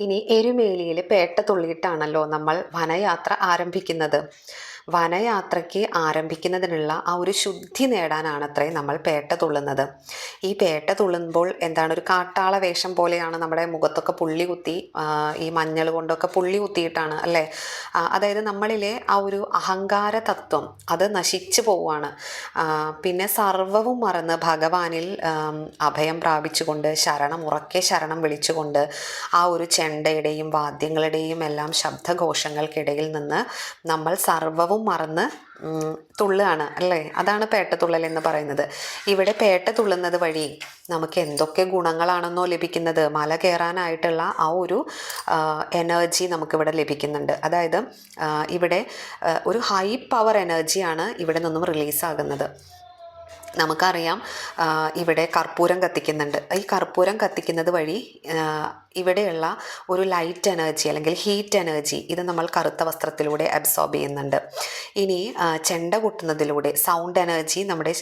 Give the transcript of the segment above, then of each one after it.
ഇനി എരുമേലിയിൽ പേട്ട തുള്ളിയിട്ടാണല്ലോ നമ്മൾ വനയാത്ര ആരംഭിക്കുന്നത്. വനയാത്രയ്ക്ക് ആരംഭിക്കുന്നതിനുള്ള ആ ഒരു ശുദ്ധി നേടാനാണത്രേ നമ്മൾ പേട്ട തുള്ളുന്നത്. ഈ പേട്ട തുള്ളുമ്പോൾ എന്താണ് ഒരു കാട്ടാള വേഷം പോലെയാണ് നമ്മുടെ മുഖത്തൊക്കെ പുള്ളി കുത്തി ഈ മഞ്ഞൾ കൊണ്ടൊക്കെ പുള്ളി കുത്തിയിട്ടാണ് അല്ലേ? അതായത് നമ്മളിലെ ആ ഒരു അഹങ്കാര തത്വം അത് നശിച്ചു പോവുകയാണ്. പിന്നെ സർവവും മറന്ന് ഭഗവാനിൽ അഭയം പ്രാപിച്ചുകൊണ്ട് ശരണം ഉറക്കെ ശരണം വിളിച്ചുകൊണ്ട് ആ ഒരു ചെണ്ടയുടെയും വാദ്യങ്ങളുടെയും എല്ലാം ശബ്ദഘോഷങ്ങൾക്കിടയിൽ നിന്ന് നമ്മൾ സർവവും മറന്ന് തുള്ളാണ് അല്ലേ? അതാണ് പേട്ടതുള്ളൽ എന്ന് പറയുന്നത്. ഇവിടെ പേട്ട തുള്ളുന്നത് വഴി നമുക്ക് എന്തൊക്കെ ഗുണങ്ങളാണെന്നോ ലഭിക്കുന്നത് മല കയറാനായിട്ടുള്ള ആ ഒരു എനർജി നമുക്കിവിടെ ലഭിക്കുന്നുണ്ട്. അതായത് ഇവിടെ ഒരു ഹൈ പവർ എനർജിയാണ് ഇവിടെ നിന്നും റിലീസാകുന്നത് നമുക്കറിയാം ഇവിടെ കർപ്പൂരം കത്തിക്കുന്നുണ്ട്. ഈ കർപ്പൂരം കത്തിക്കുന്നത് വഴി ഇവിടെയുള്ള ഒരു ലൈറ്റ് എനർജി അല്ലെങ്കിൽ ഹീറ്റ് എനർജി ഇത് നമ്മൾ കറുത്ത വസ്ത്രത്തിലൂടെ അബ്സോർബ് ചെയ്യുന്നുണ്ട്. ഇനി ചെണ്ട കൊട്ടുന്നതിലൂടെ സൗണ്ട് എനർജി നമ്മുടെ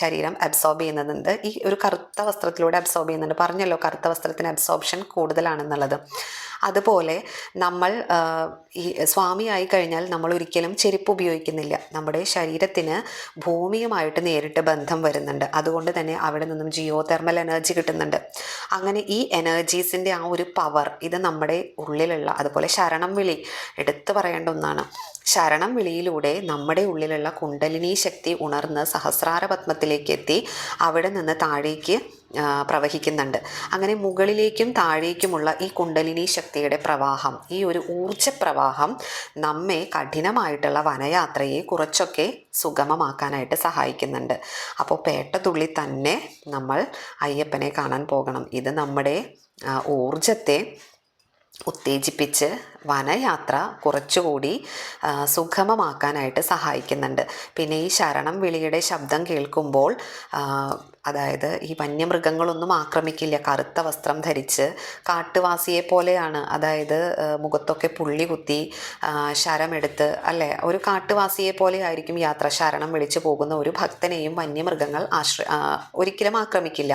ശരീരം അബ്സോർബ് ചെയ്യുന്നുണ്ട്. ഈ ഒരു കറുത്ത വസ്ത്രത്തിലൂടെ അബ്സോർബ് ചെയ്യുന്നുണ്ട്. പറഞ്ഞല്ലോ കറുത്ത വസ്ത്രത്തിന് അബ്സോർപ്ഷൻ കൂടുതലാണെന്നുള്ളത്. അതുപോലെ നമ്മൾ ഈ സ്വാമിയായി കഴിഞ്ഞാൽ നമ്മൾ ഒരിക്കലും ചെരുപ്പ് ഉപയോഗിക്കുന്നില്ല. നമ്മുടെ ശരീരത്തിന് ഭൂമിയുമായിട്ട് നേരിട്ട് ബന്ധം വരുന്നുണ്ട്. അതുകൊണ്ട് തന്നെ അവിടെ നിന്നും ജിയോ തെർമൽ എനർജി കിട്ടുന്നുണ്ട്. അങ്ങനെ ഈ എനർജീസിന്റെ ആ ഒരു പവർ ഇത് നമ്മുടെ ഉള്ളിലുള്ള അതുപോലെ ശരണം വിളി എടുത്തു പറയേണ്ട ഒന്നാണ്. ശരണം വിളിയിലൂടെ നമ്മുടെ ഉള്ളിലുള്ള കുണ്ടലിനി ശക്തി ഉണർന്ന് സഹസ്രാര പത്മത്തിലേക്ക് എത്തി അവിടെ നിന്ന് താഴേക്ക് പ്രവഹിക്കുന്നുണ്ട്. അങ്ങനെ മുകളിലേക്കും താഴേക്കുമുള്ള ഈ കുണ്ടലിനി ശക്തിയുടെ പ്രവാഹം ഈ ഒരു ഊർജ പ്രവാഹം നമ്മെ കഠിനമായിട്ടുള്ള വനയാത്രയെ കുറച്ചൊക്കെ സുഗമമാക്കാനായിട്ട് സഹായിക്കുന്നുണ്ട്. അപ്പോൾ പേട്ടതുള്ളി തന്നെ നമ്മൾ അയ്യപ്പനെ കാണാൻ പോകണം. ഇത് നമ്മുടെ ഊർജത്തെ ഉത്തേജിപ്പിച്ച് വനയാത്ര കുറച്ചുകൂടി സുഗമമാക്കാനായിട്ട് സഹായിക്കുന്നുണ്ട്. പിന്നെ ഈ ശരണം വിളിയുടെ ശബ്ദം കേൾക്കുമ്പോൾ അതായത് ഈ വന്യമൃഗങ്ങളൊന്നും ആക്രമിക്കില്ല. കറുത്ത വസ്ത്രം ധരിച്ച് കാട്ടുവാസിയെ പോലെയാണ്. അതായത് മുഖത്തൊക്കെ പുള്ളി കുത്തി ശരമെടുത്ത് അല്ലേ? ഒരു കാട്ടുവാസിയെ പോലെ ആയിരിക്കും യാത്ര. ശരണം വിളിച്ചു പോകുന്ന ഒരു ഭക്തനെയും വന്യമൃഗങ്ങൾ ആശ്ര ഒരിക്കലും ആക്രമിക്കില്ല.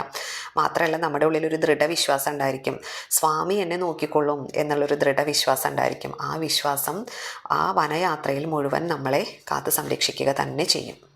മാത്രമല്ല നമ്മുടെ ഉള്ളിൽ ഒരു ദൃഢവിശ്വാസം ഉണ്ടായിരിക്കും. സ്വാമി എന്നെ നോക്കിക്കൊള്ളും എന്നുള്ളൊരു ദൃഢവിശ്വാസം ഉണ്ടായിരിക്കും. ആ വിശ്വാസം ആ വനയാത്രയിൽ മുഴുവൻ നമ്മളെ കാത്തു സംരക്ഷിക്കുക തന്നെ ചെയ്യും.